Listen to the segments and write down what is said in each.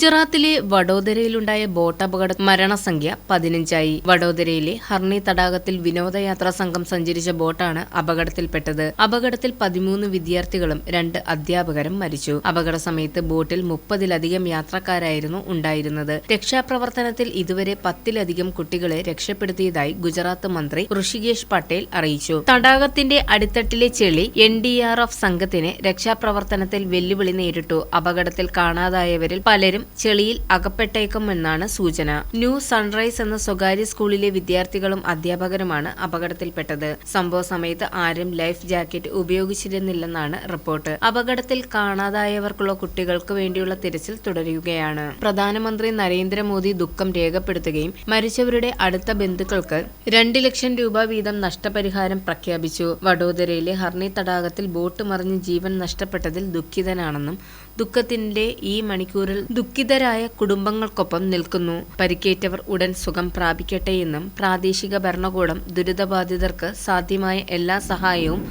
ഗുജറാത്തിലെ വഡോദരയിലുണ്ടായ ബോട്ട് അപകട മരണസംഖ്യ പതിനഞ്ചായി. വഡോദരയിലെ ഹർണി തടാകത്തിൽ വിനോദയാത്രാ സംഘം സഞ്ചരിച്ച ബോട്ടാണ് അപകടത്തിൽപ്പെട്ടത്. അപകടത്തിൽ പതിമൂന്ന് വിദ്യാർത്ഥികളും രണ്ട് അധ്യാപകരും മരിച്ചു. അപകട സമയത്ത് ബോട്ടിൽ മുപ്പതിലധികം യാത്രക്കാരായിരുന്നു ഉണ്ടായിരുന്നത്. രക്ഷാപ്രവർത്തനത്തിൽ ഇതുവരെ പത്തിലധികം കുട്ടികളെ രക്ഷപ്പെടുത്തിയതായി ഗുജറാത്ത് മന്ത്രി ഋഷികേഷ് പട്ടേൽ അറിയിച്ചു. തടാകത്തിന്റെ അടിത്തട്ടിലെ ചെളി എൻ ഡി ആർ എഫ് സംഘത്തിന് രക്ഷാപ്രവർത്തനത്തിൽ വെല്ലുവിളി നേരിട്ടു. അപകടത്തിൽ കാണാതായവരിൽ പലരും ചെളിയിൽ അകപ്പെട്ടേക്കുമെന്നാണ് സൂചന. ന്യൂ സൺറൈസ് എന്ന സ്വകാര്യ സ്കൂളിലെ വിദ്യാർത്ഥികളും അധ്യാപകരുമാണ് അപകടത്തിൽപ്പെട്ടത്. സംഭവ സമയത്ത് ആരും ലൈഫ് ജാക്കറ്റ് ഉപയോഗിച്ചിരുന്നില്ലെന്നാണ് റിപ്പോർട്ട്. അപകടത്തിൽ കാണാതായവർക്കുള്ള കുട്ടികൾക്ക് വേണ്ടിയുള്ള തിരച്ചിൽ തുടരുകയാണ്. പ്രധാനമന്ത്രി നരേന്ദ്രമോദി ദുഃഖം രേഖപ്പെടുത്തുകയും മരിച്ചവരുടെ അടുത്ത ബന്ധുക്കൾക്ക് രണ്ട് ലക്ഷം രൂപ വീതം നഷ്ടപരിഹാരം പ്രഖ്യാപിച്ചു. വഡോദരയിലെ ഹർണി തടാകത്തിൽ ബോട്ട് മറിഞ്ഞ് ജീവൻ നഷ്ടപ്പെട്ടതിൽ ദുഃഖിതനാണെന്നും ദുഃഖത്തിന്റെ ഈ മണിക്കൂറിൽ ദുഃഖിതരായ കുടുംബങ്ങൾക്കൊപ്പം നിൽക്കുന്നു. പരിക്കേറ്റവർ ഉടൻ സുഖം പ്രാപിക്കട്ടെയെന്നും പ്രാദേശിക ഭരണകൂടം ദുരിതബാധിതർക്ക് സാധ്യമായ എല്ലാ സഹായവും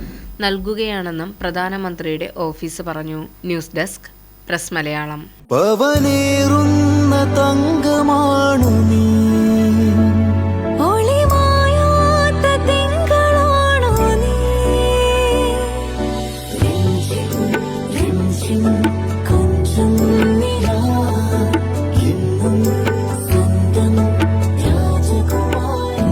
നൽകുകയാണെന്നും പ്രധാനമന്ത്രിയുടെ ഓഫീസ് പറഞ്ഞു. News desk press Malayalam. പവനേറുന്ന തങ്കമാണു നീ. ഒളിമായാത്ത തിങ്കളാണു